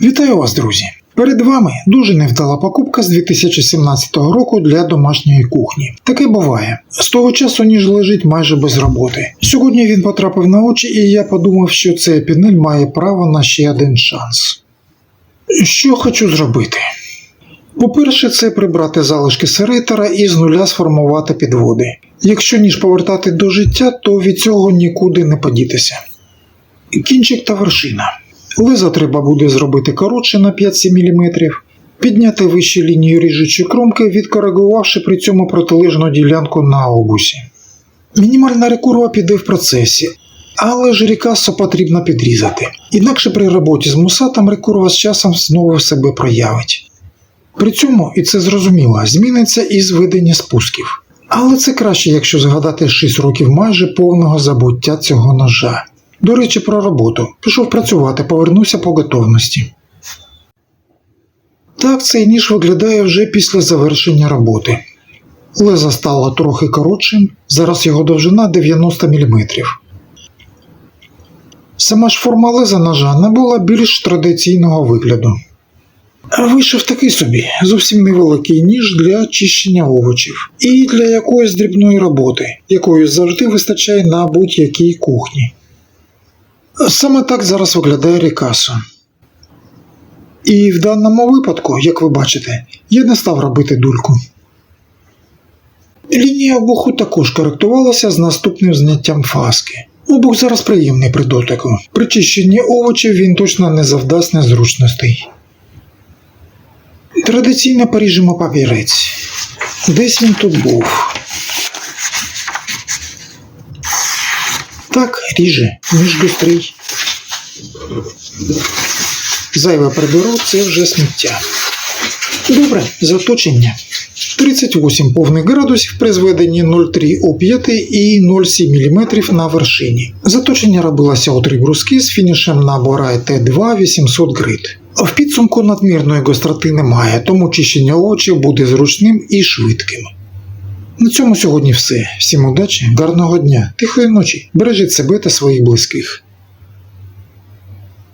Вітаю вас, друзі! Перед вами дуже невдала покупка з 2017 року для домашньої кухні. Таке буває. З того часу ніж лежить майже без роботи. Сьогодні він потрапив на очі, і я подумав, що цей пінель має право на ще один шанс. Що хочу зробити? По-перше, це прибрати залишки серейтера і з нуля сформувати підводи. Якщо ніж повертати до життя, то від цього нікуди не подітися. Кінчик та вершина. Лезо треба буде зробити коротше на 5-7 мм, підняти вище лінію ріжучої кромки, відкоригувавши при цьому протилежну ділянку на обусі. Мінімальна рекурва піде в процесі, але ж рікасо потрібно підрізати. Інакше при роботі з мусатом рекурва з часом знову себе проявить. При цьому, і це зрозуміло, зміниться і зведення спусків. Але це краще, якщо згадати 6 років майже повного забуття цього ножа. До речі, про роботу. Пішов працювати, повернувся по готовності. Так цей ніж виглядає вже після завершення роботи. Лезо стало трохи коротшим, зараз його довжина 90 мм. Сама ж форма леза ножа набула більш традиційного вигляду. Вийшов такий собі, зовсім невеликий ніж для очищення овочів і для якоїсь дрібної роботи, якої завжди вистачає на будь-якій кухні. Саме так зараз виглядає Рікасо. І в даному випадку, як ви бачите, я не став робити дульку. Лінія обуху також коректувалася з наступним зняттям фаски. Обух зараз приємний при дотику. При чищенні овочів він точно не завдасть незручностей. Традиційно поріжемо папірець. Десь він тут був. Так, ріже, ніж гострий. Зайве приберу, це вже сміття. Добре, заточення. 38 повних градусів при зведенні 0,3 у 5 і 0,7 мм на вершині. Заточення робилося у три бруски з фінішем на Борай Т2 800 грит. В підсумку надмірної гостроти немає, тому чищення овочів буде зручним і швидким. На цьому сьогодні все. Всім удачі, гарного дня, тихої ночі. Бережіть себе та своїх близьких.